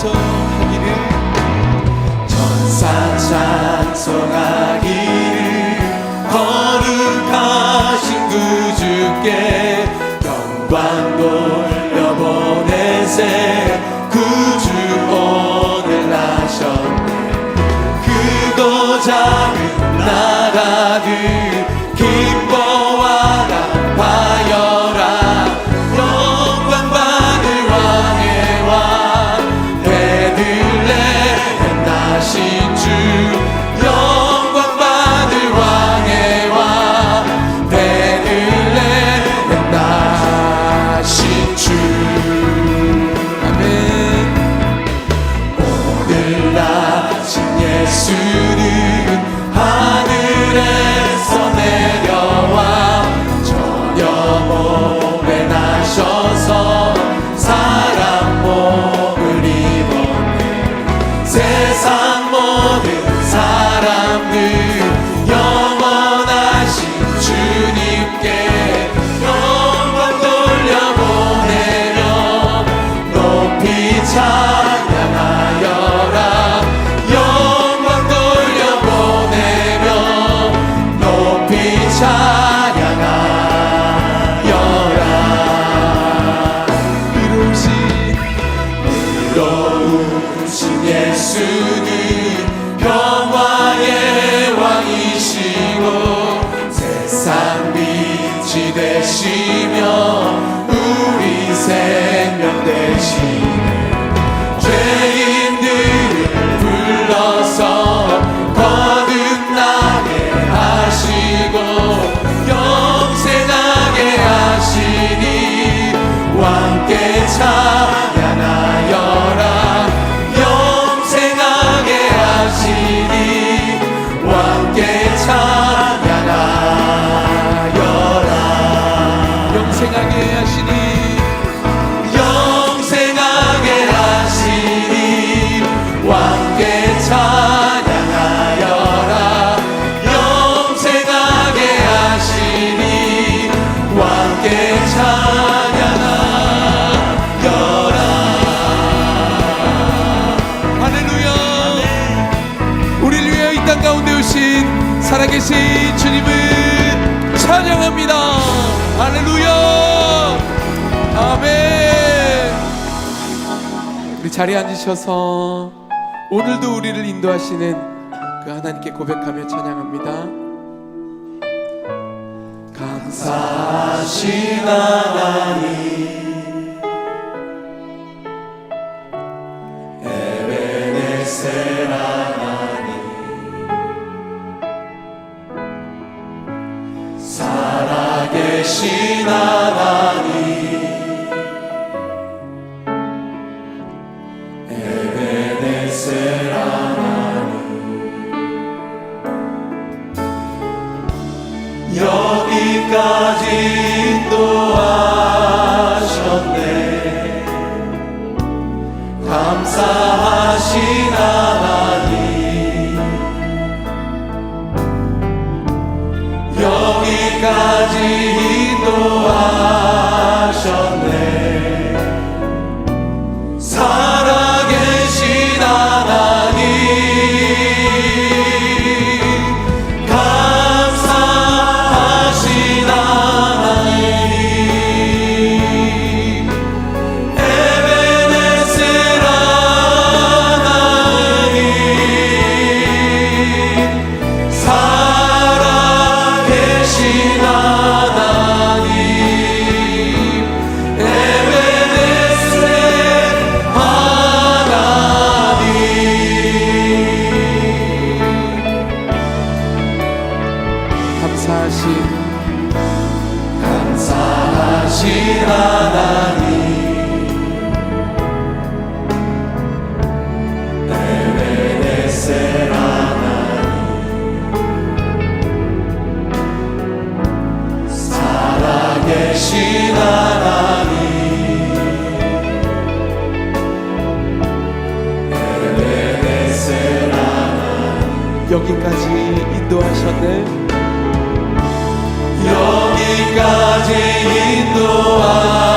찬송하기를 천사 찬송하기를 거룩하신 구주께 영광 돌려보내세. mexe. 살아계신 주님을 찬양합니다. 할렐루야! 아멘! 우리 자리에 앉으셔서 오늘도 우리를 인도하시는 그 하나님께 고백하며 찬양합니다. 差しならに 여기까지 인도하셨네. 여기까지 인도하